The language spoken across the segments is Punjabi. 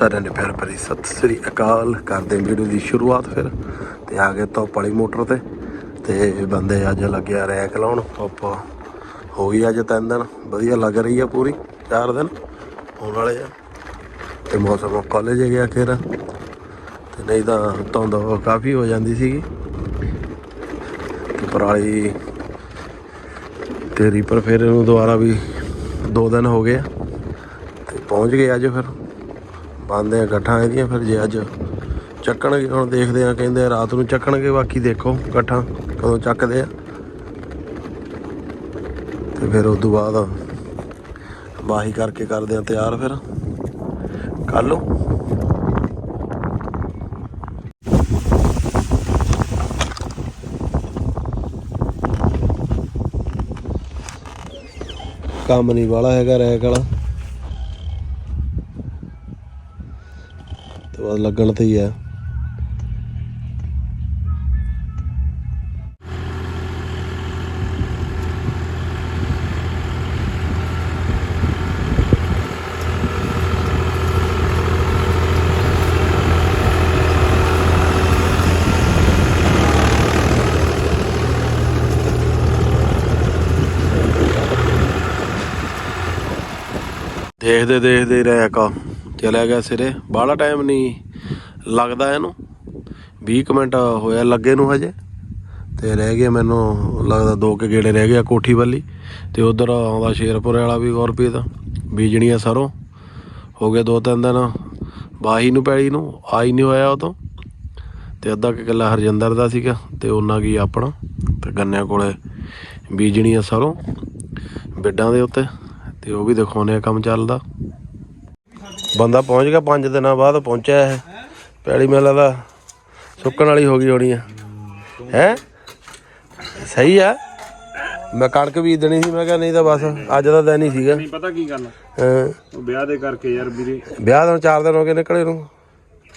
ਸਾਰਿਆਂ ਨੇ ਪਿਆਰ ਭਰੀ ਸਤਿ ਸ੍ਰੀ ਅਕਾਲ ਕਰਦੇ ਵੀਡੀਓ ਦੀ ਸ਼ੁਰੂਆਤ ਫਿਰ। ਤੇ ਆ ਗਏ ਧੁੱਪ ਵਾਲੀ ਮੋਟਰ ਤੇ। ਤੇ ਬੰਦੇ ਅੱਜ ਲੱਗਿਆ ਰੈਕ ਲਾਉਣ। ਧੁੱਪ ਹੋ ਗਈ ਅੱਜ ਤਿੰਨ ਦਿਨ। ਵਧੀਆ ਲੱਗ ਰਹੀ ਆ ਪੂਰੀ। ਚਾਰ ਦਿਨ ਹੋਣ ਵਾਲੇ ਆ। ਤੇ ਮੌਸਮ ਕਾਲਜ ਗਿਆ ਖੇਰ। ਤੇ ਨਹੀਂ ਤਾਂ ਧੁੰਦ ਕਾਫੀ ਹੋ ਜਾਂਦੀ ਸੀਗੀ। ਪਰਾਲੀ ਤੇ ਰੀਪਰ ਫਿਰ ਨੂੰ ਦੁਬਾਰਾ ਵੀ ਦੋ ਦਿਨ ਹੋ ਗਏ ਆ। ਤੇ ਪਹੁੰਚ ਗਏ ਅੱਜ ਫਿਰ। ਪਾਉਂਦੇ ਆ ਗੱਠਾਂ ਇਹਦੀਆਂ, ਫਿਰ ਜੇ ਅੱਜ ਚੱਕਣਗੇ, ਹੁਣ ਦੇਖਦੇ ਆ, ਕਹਿੰਦੇ ਆ ਰਾਤ ਨੂੰ ਚੱਕਣਗੇ, ਬਾਕੀ ਦੇਖੋ ਗੱਠਾਂ ਕਦੋਂ ਚੱਕਦੇ ਆ। ਤੇ ਫਿਰ ਉਸ ਤੋਂ ਬਾਅਦ ਵਾਹੀ ਕਰਕੇ ਕਰਦੇ ਆ ਤਿਆਰ ਫਿਰ। ਕੱਲ ਨੂੰ ਕੰਮ ਨਹੀਂ ਵਾਲਾ ਹੈਗਾ, ਰੈਕ ਵਾਲਾ। ਬਸ ਲੱਗਣ ਤੇ ਹੀ ਆ। ਦੇਖਦੇ ਦੇਖਦੇ ਰੈਕ ਚਲਿਆ ਗਿਆ ਸਿਰੇ। ਬਾਹਲਾ ਟਾਈਮ ਨਹੀਂ ਲੱਗਦਾ ਇਹਨੂੰ। 20 ਕੁ ਮਿੰਟ ਹੋਇਆ ਲੱਗੇ ਨੂੰ ਹਜੇ। ਤੇ ਰਹਿ ਗਏ ਮੈਨੂੰ ਲੱਗਦਾ ਦੋ ਕੇ ਗੇੜੇ ਰਹਿ ਗਿਆ ਕੋਠੀ ਵੱਲੀ ਤੇ ਉਧਰ ਆਉਂਦਾ ਸ਼ੇਰਪੁਰ ਵਾਲਾ ਵੀ ਗੁਰਪ੍ਰੀਤ। ਬੀਜਣੀਆਂ ਸਰੋਂ। ਹੋ ਗਏ ਦੋ ਤਿੰਨ ਦਿਨ। ਬਾਹੀ ਨੂੰ, ਪੈਲੀ ਨੂੰ। ਆਈ ਨਹੀਂ ਹੋਇਆ ਉਹ ਤੋਂ ਤੇ ਅੱਧਾ ਕਿ ਕਿੱਲਾ ਹਰਜਿੰਦਰ ਦਾ ਸੀਗਾ। ਤੇ ਉਹਨਾਂ ਕੀ ਆਪਣਾ। ਤੇ ਗੰਨਿਆਂ ਕੋਲੇ ਬੀਜਣੀਆਂ ਸਰੋਂ। ਬਿੱਡਾਂ ਦੇ ਉੱਤੇ। ਤੇ ਉਹ ਵੀ ਦਿਖਾਉਣੇ ਆ ਕੰਮ ਚੱਲਦਾ। ਬੰਦਾ ਪਹੁੰਚ ਗਿਆ 5 ਦਿਨਾਂ ਬਾਅਦ ਪਹੁੰਚਿਆ ਇਹ। ਪੈਲੀ ਮੇਲਾ ਦਾ ਸੁੱਕਣ ਵਾਲੀ ਹੋ ਗਈ ਹੋਣੀ ਆ। ਹੈ? ਸਹੀ ਆ। ਮੈਂ ਕਣਕ ਬੀਜ ਦੇਣੀ ਸੀ ਮੈਂ ਕਿਹਾ ਨਹੀਂ ਤਾਂ ਬਸ ਅੱਜ ਦਾ ਦਿਨ ਹੀ ਸੀਗਾ। ਨਹੀਂ ਪਤਾ ਕੀ ਗੱਲ? ਹਾਂ, ਉਹ ਵਿਆਹ ਦੇ ਕਰਕੇ ਯਾਰ ਵੀਰੇ। ਵਿਆਹ ਤੋਂ 4 ਦਿਨ ਹੋ ਗਏ ਨਿਕਲੇ ਨੂੰ।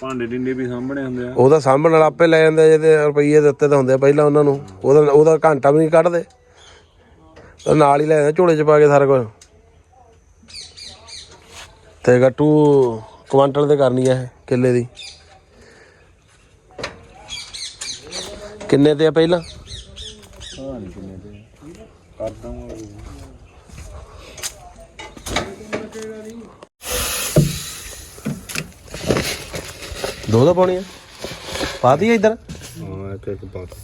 ਭਾਂਡੇ ਡਿੰਡੇ ਵੀ ਸਾਹਮਣੇ ਹੁੰਦੇ ਆ। ਉਹਦਾ ਸਾਂਭਣ ਨਾਲ ਆਪੇ ਲੈ ਜਾਂਦੇ ਜਿਹਦੇ ਰੁਪਈਏ ਦਿੱਤੇ ਤਾਂ ਹੁੰਦੇ ਪਹਿਲਾਂ ਉਹਨਾਂ ਨੂੰ। ਉਹਦਾ ਉਹਦਾ ਘੰਟਾ ਵੀ ਨਹੀਂ ਕੱਢਦੇ। ਨਾਲ ਹੀ ਲੈ ਜਾਂਦੇ ਝੋਲੇ 'ਚ ਪਾ ਕੇ ਸਾਰਾ ਕੁਝ ਤੇ ਗੱਟੂ ਕੁਆਂਟਲ ਤੇ ਕਰਨੀ ਹੈ ਕਿੱਲੇ ਦੀ। ਕਿੰਨੇ ਤੇ ਆ ਪਹਿਲਾਂ? ਪਤਾ ਨਹੀਂ ਕਿੰਨੇ ਤੇ ਕਰ ਦੋ ਦਾ ਪਾਉਣੀ ਆ। ਪਾ ਦਈਏ ਇੱਧਰ। ਹਾਂ ਇੱਕ ਇੱਕ ਪਾਤਾ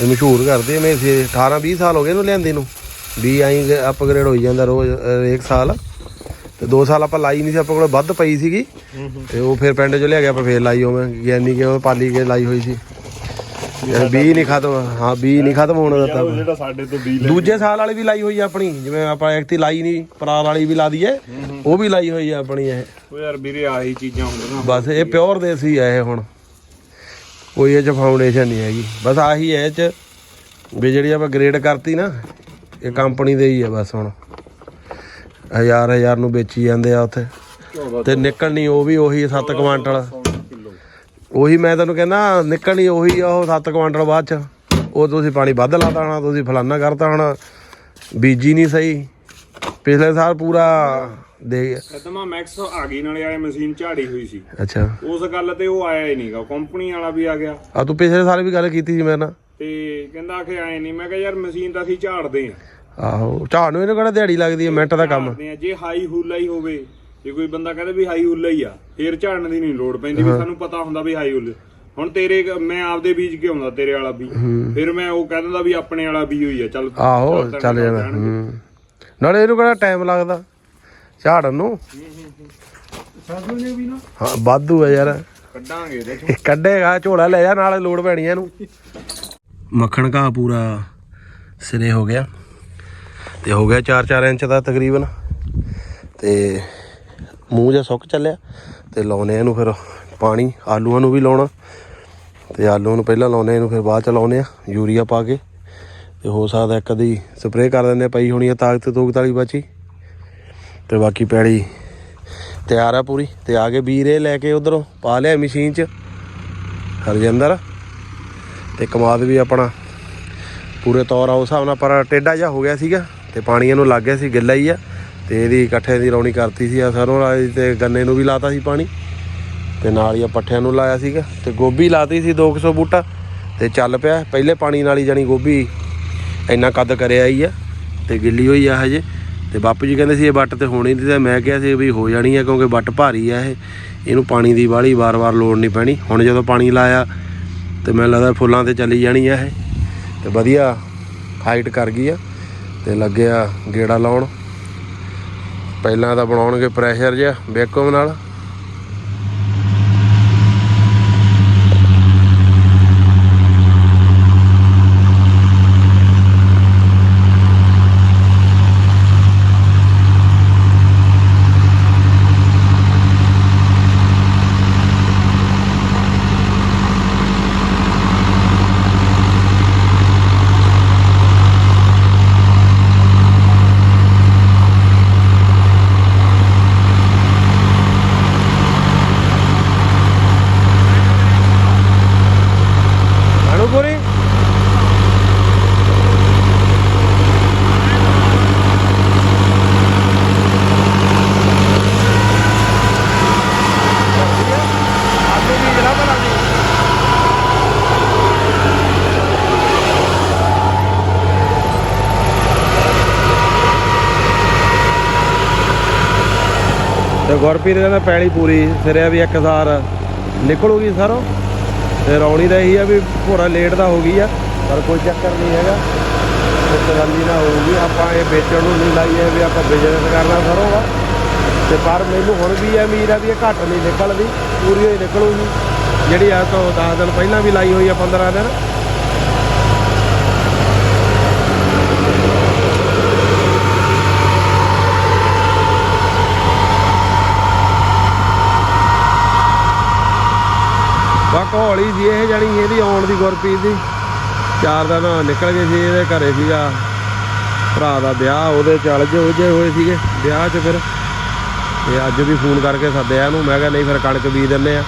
ਇਹ ਮਸ਼ਹੂਰ ਕਰਦੇ ਮੈਂ 18 20 ਸਾਲ ਹੋ ਗਏ ਇਹਨੂੰ ਲਿਆਂਦੇ ਨੂੰ। ਵੀ ਆਈ ਅਪਗ੍ਰੇਡ ਹੋਈ ਜਾਂਦਾ ਰੋਜ਼ ਇੱਕ ਸਾਲ। ਤੇ 2 ਸਾਲ ਆਪਾਂ ਲਾਈ ਨਹੀਂ ਸੀ ਆਪਾਂ ਕੋਲ ਵੱਧ ਪਈ ਸੀਗੀ। ਤੇ ਉਹ ਫਿਰ ਪਿੰਡ ਚ ਲਿਆ ਗਿਆ ਆਪਾਂ ਫੇਰ ਲਾਈ ਹੋਵੇਂ ਗਿਆਨੀ ਕਿ ਉਹ ਪਾਲੀ ਕੇ ਲਾਈ ਹੋਈ ਸੀ। ਯਾਰ ਬੀ ਨਹੀਂ ਖਤਮ ਹਾਂ ਬੀ ਨਹੀਂ ਖਤਮ ਹੋਣ ਦਿੱਤਾ। ਉਹ ਜਿਹੜਾ ਸਾਡੇ ਤੋਂ ਬੀ ਲੈ ਦੂਜੇ ਸਾਲ ਵਾਲੀ ਵੀ ਲਾਈ ਹੋਈ ਆ ਆਪਣੀ ਜਿਵੇਂ ਆਪਾਂ ਐਕਤੀ ਲਾਈ ਨਹੀਂ ਪਰਾਲ ਵਾਲੀ ਵੀ ਲਾ ਦਈਏ ਉਹ ਵੀ ਲਾਈ ਹੋਈ ਆ ਆਪਣੀ ਇਹ। ਉਹ ਯਾਰ ਵੀਰੇ ਆਹੀ ਚੀਜ਼ਾਂ ਹੁੰਦੀਆਂ ਬਸ ਇਹ ਪਿਓਰ ਦੇਸੀ ਆ ਇਹ ਹੁਣ। ਕੋਈ ਇਹ ਚ ਫਾਊਂਡੇਸ਼ਨ ਨਹੀਂ ਹੈਗੀ। ਬਸ ਆਹੀ ਹੈ ਇਹ ਚ ਵੀ ਜਿਹੜੀ ਆਪਾਂ ਗ੍ਰੇਡ ਕਰਤੀ ਨਾ ਇਹ ਕੰਪਨੀ ਦੇ ਹੀ ਆ ਬਸ ਹੁਣ। ਹਜ਼ਾਰ ਹਜ਼ਾਰ ਨੂੰ ਵੇਚੀ ਜਾਂਦੇ ਆ ਉੱਥੇ। ਤੇ ਨਿਕਲਣੀ ਉਹ ਵੀ ਉਹੀ 7 ਕੁਆਂਟਲ। ਉਹੀ ਮੈਂ ਤੈਨੂੰ ਕਹਿੰਦਾ ਨਿਕਲਣੀ ਉਹੀ ਆ ਉਹ 7 ਕੁਆਂਟਲ ਬਾਅਦ ਚ। ਉਹ ਤੁਸੀਂ ਪਾਣੀ ਵੱਧ ਲਾਤਾ ਹੋਣਾ ਤੁਸੀਂ ਫਲਾਨਾ ਕਰਤਾ ਹੋਣਾ। ਬੀਜੀ ਨਹੀਂ ਸਹੀ। ਪਿਛਲੇ ਸਾਲ ਪੂਰਾ ਦੇ ਖਤਮਾ ਮੈਕਸ ਆ ਗਈ ਨਾਲੇ ਆਏ ਮਸ਼ੀਨ ਝਾੜੀ ਹੋਈ ਸੀ। ਅੱਛਾ। ਉਸ ਗੱਲ ਤੇ ਉਹ ਆਇਆ ਹੀ ਨਹੀਂਗਾ ਕੰਪਨੀ ਵਾਲਾ ਵੀ ਆ ਗਿਆ। ਆ ਤੂੰ ਪਿਛਲੇ ਸਾਲ ਵੀ ਗੱਲ ਕੀਤੀ ਸੀ ਮੇਰੇ ਨਾਲ। ਤੇ ਕਹਿੰਦਾ ਕਿ ਆਏ ਨਹੀਂ ਮੈਂ ਕਿਹਾ ਯਾਰ ਮਸ਼ੀਨ ਤਾਂ ਅਸੀਂ ਝਾੜਦੇ ਆ। ਆਹੋ ਝਾੜ ਨੂੰ ਇਹਨੂੰ ਕਿਹੜਾ ਦਿਹਾੜੀ ਲੱਗਦੀ ਹੈ ਮਿੰਟ ਦਾ ਕੰਮ? ਝਾੜਦੇ ਆ। ਜੇ ਹਾਈ ਹੁੱਲਾ ਹੀ ਹੋਵੇ ਜੇ ਕੋਈ ਬੰਦਾ ਕਹਿੰਦਾ ਵੀ ਹਾਈ ਹੁੱਲਾ ਹੀ ਆ ਫੇਰ ਝਾੜਨ ਦੀ ਨਹੀਂ ਲੋੜ ਪੈਂਦੀ ਵੀ ਸਾਨੂੰ ਪਤਾ ਹੁੰਦਾ ਵੀ ਹਾਈ ਹੁੱਲ ਹੁਣ ਤੇਰੇ ਮੈਂ ਆਪਦੇ ਬੀਜ ਕੇ ਆਉਂਦਾ ਤੇਰੇ ਵਾਲਾ ਵੀ ਫਿਰ ਮੈਂ ਉਹ ਕਹਿ ਦਿੰਦਾ ਵੀ ਆਪਣੇ ਵਾਲਾ ਵੀ ਹੋਈ ਆ ਚੱਲ ਆਹੋ ਚੱਲ ਚੱਲ ਜਾਣਾ। ਜਾਣਗੇ। ਹੂੰ। ਨਾਲੇ ਇਹਨੂੰ ਕਿਹੜਾ ਟਾਈਮ ਲੱਗਦਾ ਝਾੜਨ ਨੂੰ? ਸਾਧੂ ਨੇ ਵੀ ਨਾ। ਹਾਂ ਵਾਧੂ ਹੈ ਯਾਰ। ਕੱਢਾਂਗੇ ਇਹਦੇ ਚੋਂ। ਇਹ ਕੱਢੇਗਾ ਝੋਲਾ ਲੈ ਜਾ ਨਾਲੇ ਲੋੜ ਪੈਣੀ ਆ ਇਹਨੂੰ। ਮੱਖਣ ਘਾਹ ਪੂਰਾ ਸਿਰੇ ਹੋ ਗਿਆ। ਤੇ ਹੋ ਗਿਆ 4-4 ਇੰਚ ਦਾ ਤਕਰੀਬਨ। ਤੇ ਮੂੰਹ ਜਿਹਾ ਸੁੱਕ ਚੱਲਿਆ। ਤੇ ਲਾਉਨੇ ਇਹਨੂੰ ਫਿਰ ਪਾਣੀ ਆਲੂਆਂ ਨੂੰ ਵੀ ਲਾਉਣਾ। ਤੇ ਆਲੂਆਂ ਨੂੰ ਪਹਿਲਾਂ ਲਾਉਨੇ ਇਹਨੂੰ ਫਿਰ ਬਾਅਦ ਚ ਲਾਉਨੇ ਆ ਯੂਰੀਆ ਪਾ ਕੇ। ਤੇ ਹੋ ਸਕਦਾ ਇੱਕ ਅੱਧੀ ਸਪਰੇਅ ਕਰ ਦਿੰਦੇ ਆ, ਪਈ ਹੋਣੀ ਆ ਤਾਕਤ ਤੂਕਤ ਵਾਲੀ ਬਚੀ। ਤੇ ਬਾਕੀ ਪੈੜੀ ਤਿਆਰ ਆ ਪੂਰੀ। ਤੇ ਆ ਕੇ ਵੀਰੇ ਲੈ ਕੇ ਉਧਰੋਂ ਪਾ ਲਿਆ ਮਸ਼ੀਨ 'ਚ। ਹਰਜਿੰਦਰ। ਤੇ ਕਮਾਦ ਵੀ ਆਪਣਾ ਪੂਰੇ ਤੌਰ ਆ, ਉਸ ਹਿਸਾਬ ਨਾਲ ਪਰ ਟੇਡਾ ਜਿਹਾ ਹੋ ਗਿਆ ਸੀਗਾ ਤੇ ਪਾਣੀ ਇਹਨੂੰ ਲੱਗ ਗਿਆ ਸੀ ਗਿੱਲਾ ਹੀ ਆ ਤੇ ਇਹਦੀ ਇਕੱਠੇ ਦੀ ਰੌਣੀ ਕਰਤੀ ਸੀ ਆ ਸਰੋਂ ਵਾਲੀ ਤੇ ਗੰਨੇ ਨੂੰ ਵੀ ਲਾਤਾ ਸੀ ਪਾਣੀ ਤੇ ਨਾਲ ਹੀ ਆ ਪੱਠਿਆਂ ਨੂੰ ਲਾਇਆ ਸੀਗਾ ਤੇ ਗੋਭੀ ਲਾਤੀ ਸੀ 200 ਬੂਟਾ ਤੇ ਚੱਲ ਪਿਆ, ਪਹਿਲੇ ਪਾਣੀ ਨਾਲ ਹੀ ਜਾਨੀ ਗੋਭੀ ਇੰਨਾ ਕੱਦ ਕਰਿਆ ਹੀ ਆ ਤੇ ਗਿੱਲੀ ਹੋਈ ਆ ਹਜੇ ਤੇ ਬਾਪੂ ਜੀ ਕਹਿੰਦੇ ਸੀ ਇਹ ਵੱਟ ਤੇ ਹੋਣੀ ਨਹੀਂ ਤਾਂ ਮੈਂ ਕਿਹਾ ਸੀ ਵੀ ਹੋ ਜਾਣੀ ਆ ਕਿਉਂਕਿ ਵੱਟ ਭਾਰੀ ਆ ਇਹ, ਇਹਨੂੰ ਪਾਣੀ ਦੀ ਵਾਲੀ ਵਾਰ-ਵਾਰ ਲੋੜ ਨਹੀਂ ਪੈਣੀ। ਹੁਣ ਜਦੋਂ ਪਾਣੀ ਲਾਇਆ ਤੇ ਮੈਨੂੰ ਲੱਗਦਾ ਫੁੱਲਾਂ ਤੇ ਚਲੀ ਜਾਣੀ ਆ ਇਹ। ਤੇ ਵਧੀਆ ਹਾਈਟ ਕਰ ਗਈ ਆ ਤੇ ਲੱਗਿਆ ਗੇੜਾ ਲਾਉਣ। ਪਹਿਲਾਂ ਤਾਂ ਬਣਾਉਣਗੇ ਪ੍ਰੈਸ਼ਰ ਜਿਹਾ ਬੇਕਮ ਨਾਲ। ਤੇ ਗੁਰਪ੍ਰੀਤ ਕਹਿੰਦਾ ਪੈਲੀ ਪੂਰੀ ਸਿਰਿਆ ਵੀ ਇੱਕ ਸਾਰ ਨਿਕਲੂਗੀ ਸਰੋਂ। ਤੇ ਰੌਣੀ ਦਾ ਇਹੀ ਆ ਵੀ ਭੋਰਾ ਲੇਟ ਦਾ ਹੋ ਗਈ ਆ, ਪਰ ਕੋਈ ਚੱਕਰ ਨਹੀਂ ਹੈਗਾ। ਤੇ ਤਸੱਲੀ ਨਾ ਹੋਊਗੀ, ਆਪਾਂ ਇਹ ਵੇਚਣ ਨੂੰ ਨਹੀਂ ਲਾਈਏ ਵੀ ਆਪਾਂ ਬਿਜ਼ਨਸ ਕਰਨਾ ਸਰੋਂ ਤੇ ਪਰ ਮੈਨੂੰ ਹੁਣ ਵੀ ਇਹ ਉਮੀਦ ਆ ਵੀ ਇਹ ਘੱਟ ਨਹੀਂ ਨਿਕਲਦੀ, ਪੂਰੀ ਹੋਈ ਨਿਕਲੂਗੀ। ਜਿਹੜੀ ਆ ਤੋਂ 10 ਦਿਨ ਪਹਿਲਾਂ ਵੀ ਲਾਈ ਹੋਈ ਆ 15 ਦਿਨ। ਬਸ ਹੌਲੀ ਸੀ ਇਹ ਜਾਣੀ ਇਹਦੀ ਆਉਣ ਦੀ ਗੁਰਪ੍ਰੀਤ ਦੀ। ਚਾਰ ਦਿਨ ਨਿਕਲ ਗਏ ਸੀ, ਇਹਦੇ ਘਰੇ ਸੀਗਾ ਭਰਾ ਦਾ ਵਿਆਹ, ਉਹਦੇ ਚੱਲ ਜੇ ਜੇ ਹੋਏ ਸੀਗੇ ਵਿਆਹ 'ਚ ਫਿਰ। ਤੇ ਅੱਜ ਵੀ ਫੋਨ ਕਰਕੇ ਸੱਦਿਆ ਇਹਨੂੰ, ਮੈਂ ਕਿਹਾ ਨਹੀਂ ਫਿਰ ਕਣਕ ਬੀਜ ਦਿੰਨੇ ਆ।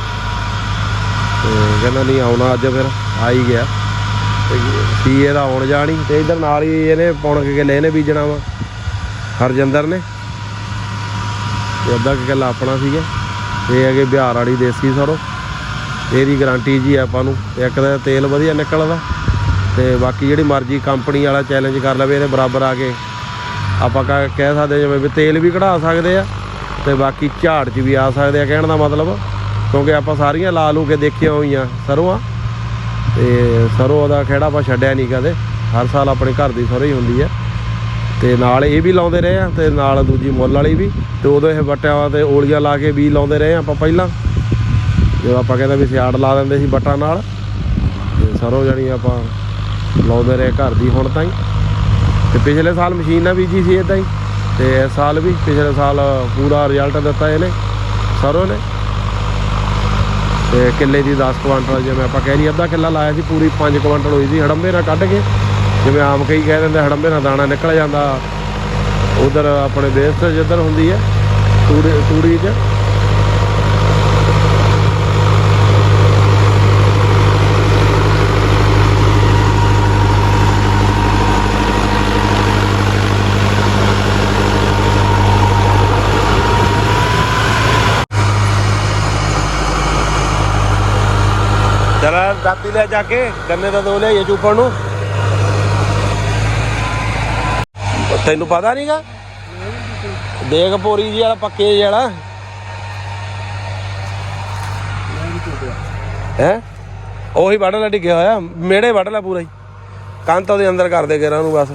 ਤੇ ਕਹਿੰਦਾ ਨਹੀਂ ਆਉਣਾ ਅੱਜ ਫਿਰ, ਆ ਹੀ ਗਿਆ। ਤੇ ਸੀ ਇਹਦਾ ਆਉਣ ਜਾਣੀ, ਤੇ ਇਧਰ ਨਾਲ ਹੀ ਇਹਨੇ ਪੌਣ ਕੇ ਕਿੱਲੇ ਇਹਨੇ ਬੀਜਣਾ ਵਾ, ਹਰਜਿੰਦਰ ਨੇ। ਤੇ ਅੱਧਾ ਕੁ ਕਿੱਲਾ ਆਪਣਾ ਸੀਗਾ। ਇਹ ਹੈਗੇ ਬਿਹਾਰ ਵਾਲੀ ਦੇਸੀ ਸਰੋਂ। ਇਹਦੀ ਗਾਰੰਟੀ ਜੀ ਆਪਾਂ ਨੂੰ, ਇੱਕ ਤਾਂ ਤੇਲ ਵਧੀਆ ਨਿਕਲਦਾ ਤੇ ਬਾਕੀ ਜਿਹੜੀ ਮਰਜ਼ੀ ਕੰਪਨੀ ਵਾਲਾ ਚੈਲੰਜ ਕਰ ਲਵੇ, ਇਹਦੇ ਬਰਾਬਰ ਆ ਕੇ ਆਪਾਂ ਕਹਿ ਕਹਿ ਸਕਦੇ ਜਿਵੇਂ ਵੀ ਤੇਲ ਵੀ ਕਢਾ ਸਕਦੇ ਆ ਤੇ ਬਾਕੀ ਝਾੜ 'ਚ ਵੀ ਆ ਸਕਦੇ ਆ, ਕਹਿਣ ਦਾ ਮਤਲਬ, ਕਿਉਂਕਿ ਆਪਾਂ ਸਾਰੀਆਂ ਲਾ ਲੂ ਕੇ ਦੇਖੀਆਂ ਹੋਈਆਂ ਸਰੋਂ ਤੇ ਸਰੋਂ ਦਾ ਖੇੜਾ ਆਪਾਂ ਛੱਡਿਆ ਨਹੀਂ ਕਦੇ, ਹਰ ਸਾਲ ਆਪਣੇ ਘਰ ਦੀ ਸਰੋਂ ਹੀ ਹੁੰਦੀ ਆ ਤੇ ਨਾਲ ਇਹ ਵੀ ਲਾਉਂਦੇ ਰਹੇ ਆ ਤੇ ਨਾਲ ਦੂਜੀ ਮੁੱਲ ਵਾਲੀ ਵੀ ਤੇ ਉਦੋਂ ਇਹ ਵਟਿਆ ਤੇ ਓਲੀਆਂ ਲਾ ਕੇ ਵੀ ਲਾਉਂਦੇ ਰਹੇ ਆ ਆਪਾਂ ਪਹਿਲਾਂ ਜਦੋਂ ਆਪਾਂ ਕਹਿੰਦੇ ਵੀ ਸਿਆੜ ਲਾ ਦਿੰਦੇ ਸੀ ਬੱਟਾਂ ਨਾਲ, ਤੇ ਸਰੋਂ ਜਾਣੀ ਆਪਾਂ ਲਾਉਂਦੇ ਰਹੇ ਘਰ ਦੀ ਹੁਣ ਤਾਈਂ। ਤੇ ਪਿਛਲੇ ਸਾਲ ਮਸ਼ੀਨ ਨਾਲ ਬੀਜੀ ਸੀ ਇਦਾਂ ਹੀ, ਤੇ ਇਸ ਸਾਲ ਵੀ ਪਿਛਲੇ ਸਾਲ ਪੂਰਾ ਰਿਜ਼ਲਟ ਦਿੱਤਾ ਇਹਨੇ, ਸਰੋਂ ਨੇ। ਤੇ ਕਿੱਲੇ ਦੀ 10 ਕੁਆਂਟਲ, ਜਿਵੇਂ ਆਪਾਂ ਕਹਿ ਲਈ ਅੱਧਾ ਕਿੱਲਾ ਲਾਇਆ ਸੀ, ਪੂਰੀ 5 ਕੁਆਂਟਲ ਹੋਈ ਸੀ ਹੜੰਬੇ ਨਾਲ ਕੱਢ ਕੇ। ਜਿਵੇਂ ਆਮ ਕਈ ਕਹਿ ਦਿੰਦੇ, ਹੜੰਬੇ ਨਾਲ ਦਾਣਾ ਨਿਕਲ ਜਾਂਦਾ। ਉਧਰ ਆਪਣੇ ਦੇਸ਼ ਤੇ ਜਿੱਧਰ ਹੁੰਦੀ ਹੈ, ਤੂੜੀ ਤੂੜੀ 'ਚ। ਚਲਾ ਦਾਤੀ ਲੈ ਜਾ ਕੇ, ਗੰਨੇ ਦਾ ਦੋ ਲਿਆਈਏ ਚੂਪਣ ਨੂੰ। ਤੈਨੂੰ ਪਤਾ ਨਹੀਂਗਾ ਦੇਖ ਪੋਰੀ ਜੀ ਵਾਲਾ, ਪੱਕੇ ਜਿਹੇ ਵਾਲਾ। ਹੈ? ਉਹੀ ਵੱਢ ਡਿੱਗਿਆ ਹੋਇਆ। ਮੇੜੇ ਵੱਢ ਲੈ ਪੂਰਾ ਹੀ। ਕੰਧ ਉਹਦੇ ਅੰਦਰ ਕਰ ਦੇ ਗੇਰਾਂ ਨੂੰ ਬਸ।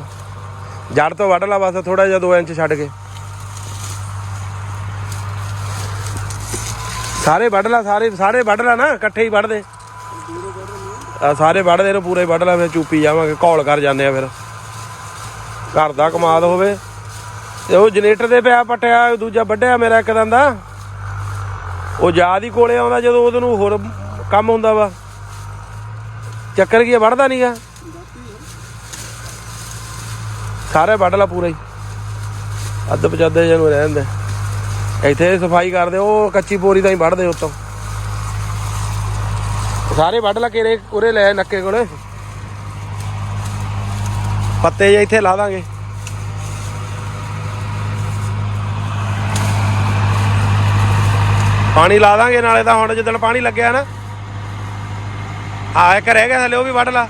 ਜੜ ਤੋਂ ਵੱਢ ਲੈ ਬਸ ਥੋੜਾ ਜਿਹਾ 2 ਇੰਚ ਛੱਡ ਕੇ। ਸਾਰੇ ਵੱਢ ਲਾ, ਸਾਰੇ ਸਾਰੇ ਵੱਢ ਲਾ ਨਾ, ਇਕੱਠੇ ਹੀ ਵੱਢ ਦੇ। ਆ ਸਾਰੇ ਵੱਢਦੇ ਨੂੰ ਪੂਰੇ ਵੱਢ ਲਾ ਫਿਰ ਚੂਪੀ ਜਾਵਾਂਗੇ ਘੌਲ ਕਰ ਜਾਂਦੇ ਆ ਫਿਰ। ਘਰ ਦਾ ਕਮਾਲ ਹੋਵੇ। ਤੇ ਉਹ ਜਨਰੇਟਰ ਦੇ ਪਿਆ ਪਟਿਆ ਦੂਜਾ ਵੱਢਿਆ ਮੇਰਾ ਇੱਕ ਦੰਦ। ਦਾ ਉਹ ਯਾਦ ਹੀ ਕੋਲੇ ਆਉਂਦਾ ਜਦੋਂ ਉਹਦੇ ਨੂੰ ਹੋਰ ਕੰਮ ਹੁੰਦਾ ਵਾ। ਚੱਕਰ ਕੀ ਆ, ਵੱਢਦਾ ਨਹੀਂਗਾ ਸਾਰੇ ਵੱਢ ਲਾ ਪੂਰਾ ਹੀ। ਅੱਧ ਪਚਾਦੇ ਜਿਹਨੂੰ ਰਹਿੰਦੇ ਇੱਥੇ ਸਫ਼ਾਈ ਕਰਦੇ ਉਹ ਕੱਚੀ ਪੋਰੀ ਤਾਂ ਹੀ ਵੱਢਦੇ ਉੱਤੋਂ। ਸਾਰੇ ਵੱਢ ਲਾ ਕੇਰੇ ਉਰੇ ਲੈ ਨੱਕੇ ਕੋਲੇ। ਪੱਤੇ ਜੇ ਇੱਥੇ ਲਾ ਦਾਂਗੇ। ਪਾਣੀ ਲਾ ਦਾਂਗੇ, ਨਾਲੇ ਤਾਂ ਹੁਣ ਜਦੋਂ ਪਾਣੀ ਲੱਗਿਆ ਨਾ ਆ ਇੱਕ ਰਹਿ ਗਿਆ ਥੱਲੇ, ਉਹ ਵੀ ਵੱਢ ਲਾ।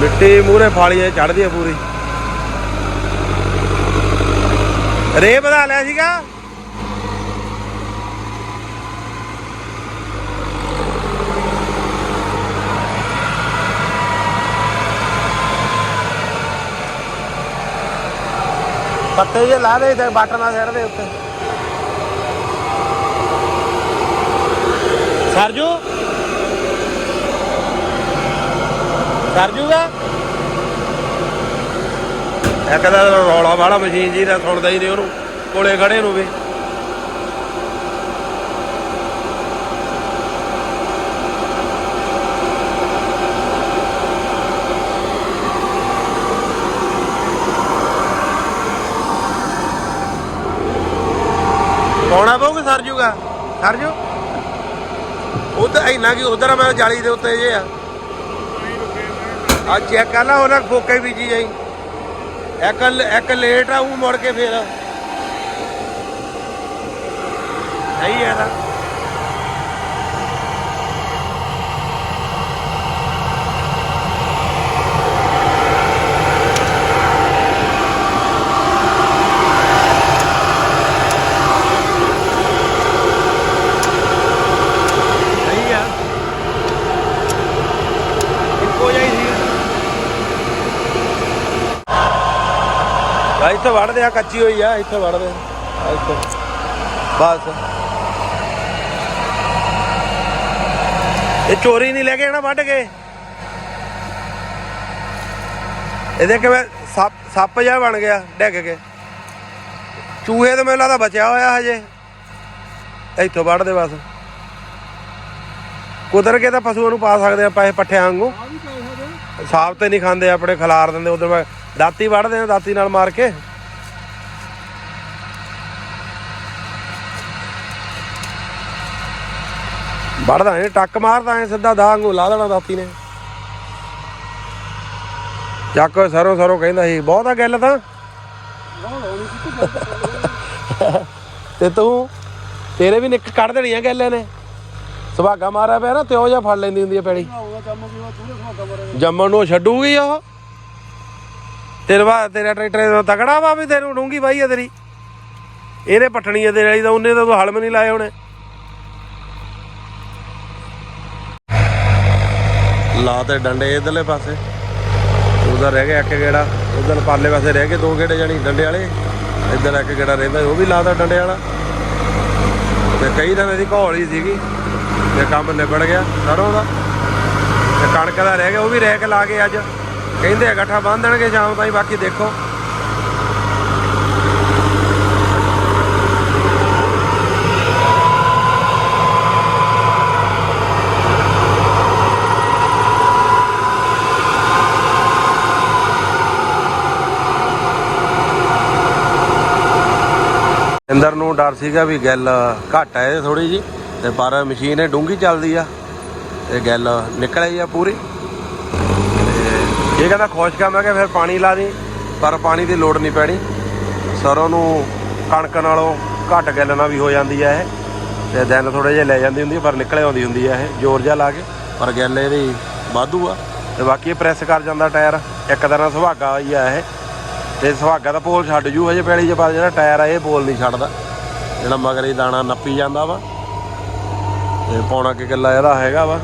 ਮਿੱਟੀ ਮੂਰੇ ਫਾਲੀਏ ਚੜਦੀਆਂ ਪੂਰੀ। ਰੇ ਵਧਾ ਲਿਆ ਸੀਗਾ। ਪੱਤੇ ਜੇ ਲਾ ਦੇ ਤੇ ਬਟਨ ਨਾਲ ਸਿੱਟ ਦੇ ਉੱਤੇ। ਸਰਜੂ। ਸਰਜੂਗਾ। ਇੱਕ ਤਾਂ ਰੌਲਾ ਵਾਲਾ ਮਸ਼ੀਨ ਜੀ ਦਾ ਸੁਣਦਾ ਹੀ ਨਹੀਂ ਉਹਨੂੰ। ਕੋਲੇ ਖੜੇ ਨੂੰ ਵੀ। ਪਾਉਣਾ ਪਊਗਾ ਸਰ ਜੂਗਾ? ਸਰ ਜੂ? ਉਧਰ ਇੰਨਾ ਕੀ, ਉਧਰ ਮੈਂ ਜਾਲੀ ਦੇ ਉੱਤੇ ਜੇ ਆ। ਆ ਚੈੱਕ ਕਰ ਲਾ ਉਹਨਾਂ ਫੋਕੇ ਬੀਜੀ ਜਾਈ। ਇੱਕ ਇੱਕ ਲੇਟ ਆ ਮੁੜ ਕੇ ਫੇਰ। ਸਹੀ ਹੈ ਨਾ ਸਹੀ ਆ ਇੱਕੋ ਜਿਹਾ ਹੀ ਸੀ ਆ ਇੱਥੇ ਵੜਦੇ ਆ ਕੱਚੀ ਹੋਈ ਆ ਇੱਥੇ ਵੜਦੇ ਆ। ਇੱਥੇ। ਬਸ। ਇਹ ਚੋਰੀ ਨਹੀਂ ਲੈ ਕੇ ਆਣਾ ਵੱਢ ਕੇ। ਇਹਦੇ ਕਿਵੇਂ ਸੱਪ ਸੱਪ ਜਿਹਾ ਬਣ ਗਿਆ ਡਿੱਗ ਕੇ। ਚੂਹੇ ਤੇ ਮੈਨੂੰ ਲੱਗਦਾ ਬਚਿਆ ਹੋਇਆ ਹਜੇ। ਇੱਥੋਂ ਵੱਢਦੇ ਬਸ। ਕੁਦਰ ਕੇ ਤਾਂ ਪਸ਼ੂਆਂ ਨੂੰ ਪਾ ਸਕਦੇ ਆਪਾਂ ਇਹ ਪੱਠਿਆਂ ਵਾਂਗੂ। ਸਾਫ਼ ਤੇ ਨਹੀਂ ਖਾਂਦੇ ਆਪਣੇ ਖਿਲਾਰ ਦਿੰਦੇ ਉਧਰ ਮੈਂ ਦਾਤੀ ਵੜਦੇ ਆ ਦਾਤੀ ਨਾਲ ਮਾਰ ਕੇ। ਵੜਦਾ ਇਹ ਟੱਕ ਮਾਰਦਾ ਐ ਸਿੱਧਾ ਦਾ ਵਾਂਗੂ ਲਾ ਦੇਣਾ ਦਾਤੀ ਨੇ। ਚੱਕ ਸਰੋਂ ਸਰੋਂ ਕਹਿੰਦਾ ਸੀ, ਬਹੁਤਾ ਗੱਲ ਤਾਂ। ਤੇ ਤੂੰ, ਤੇਰੇ ਵੀ ਨਿੱਕ ਕੱਢ ਦੇਣੀਆਂ ਗੱਲਾਂ ਨੇ। ਸੁਭਾਗਾ ਮਾਰਿਆ ਪਿਆ ਨਾ ਤੇ ਉਹ ਜਿਹਾ ਫੜ ਲੈਂਦੀ ਹੁੰਦੀ ਹੈ ਪੈੜੀ ਜੰਮਣ ਨੂੰ ਛੱਡੂਗੀ ਉਹ। ਤੇਰੇ ਵਾ ਤੇਰਾ ਟਰੈਕਟਰ ਤਕੜਾ ਵਾ ਵੀ ਤੈਨੂੰ ਡੂੰਗੀ ਬਾਈ ਆ ਤੇਰੀ। ਇਹਨੇ ਪੱਟਣੀ ਆ ਤੇਰੇ ਵਾਲੀ ਤਾਂ ਉਹਨੇ ਤਾਂ ਤੂੰ ਹਲਮ ਨਹੀਂ ਲਾਏ ਹੋਣੇ। ਲਾ ਤੇ ਡੰਡੇ ਇਧਰਲੇ ਪਾਸੇ। ਉਧਰ ਰਹਿ ਗਿਆ ਇੱਕ ਗੇੜਾ। ਉਧਰ ਪਾਰਲੇ ਪਾਸੇ ਰਹਿ ਗਏ ਦੋ ਗੇੜੇ ਜਾਨੀ ਡੰਡੇ ਵਾਲੇ। ਇੱਧਰ ਇੱਕ ਗੇੜਾ ਰਹਿੰਦਾ, ਉਹ ਵੀ ਲਾਦਾ ਡੰਡੇ ਵਾਲਾ। ਤੇ ਕਈ ਦਿਨ ਇਹਦੀ ਘੋਲ ਹੀ ਸੀਗੀ। ਤੇ ਕੰਮ ਨਿਬੜ ਗਿਆ ਸਰੋਂ ਦਾ। ਤੇ ਕਣਕ ਦਾ ਰਹਿ ਗਿਆ, ਉਹ ਵੀ ਰਹਿ ਕੇ ਲਾ ਕੇ ਅੱਜ। ਕਹਿੰਦੇ ਆ ਇਕੱਠਾ ਬੰਨ ਦੇਣਗੇ ਸ਼ਾਮ ਤਾਈਂ, ਬਾਕੀ ਦੇਖੋ। ਅੰਦਰ ਨੂੰ ਡਰ ਸੀਗਾ ਵੀ ਗੱਲ ਘੱਟ ਹੈ ਥੋੜੀ ਜੀ ਤੇ ਪਰ ਮਸ਼ੀਨ ਇਹ ਡੂੰਗੀ ਚੱਲਦੀ ਆ, ਤੇ ਗੱਲ ਨਿਕਲ ਆਈ ਆ ਪੂਰੀ। ਤੇ ਇਹ ਕਹਿੰਦਾ ਖੁਸ਼ ਕੰਮ ਹੈ ਕਿ ਫਿਰ ਪਾਣੀ ਲਾ ਦੀ, ਪਰ ਪਾਣੀ ਦੀ ਲੋੜ ਨਹੀਂ ਪੈਣੀ। ਸਰੋਂ ਨੂੰ ਕਣਕ ਨਾਲੋਂ ਘੱਟ ਗੱਲ ਨਾਲ ਵੀ ਹੋ ਜਾਂਦੀ ਆ ਇਹ, ਤੇ ਦਿਨ ਥੋੜੇ ਜਿਹਾ ਲੈ ਜਾਂਦੀ ਹੁੰਦੀ ਪਰ ਨਿਕਲ ਆਉਂਦੀ ਹੁੰਦੀ ਆ ਇਹ, ਜ਼ੋਰ ਜਿਹਾ ਲਾ ਕੇ, ਪਰ ਗੱਲ ਇਹਦੀ ਵਾਧੂ ਆ। ਤੇ ਬਾਕੀ ਇਹ ਪ੍ਰੈਸ ਕਰ ਜਾਂਦਾ ਟਾਇਰ, ਇੱਕ ਤਰ੍ਹਾਂ ਸੁਹਾਗਾ ਹੀ ਆ ਇਹ। ਤੇ ਸੁਹਾਗਾ ਦਾ ਪੋਲ ਛੱਡ ਜੂ, ਹਜੇ ਪੈਲੀ ਚ ਪਰ ਜਿਹੜਾ ਟਾਇਰ ਆ, ਇਹ ਪੋਲ ਨਹੀਂ ਛੱਡਦਾ। ਜਿਹੜਾ ਮਗਰੇ ਦਾਣਾ ਨੱਪੀ ਜਾਂਦਾ ਵਾ, ਤੇ ਪੌਣਾ ਕਿ ਕਿੱਲਾ ਇਹਦਾ ਹੈਗਾ ਵਾ।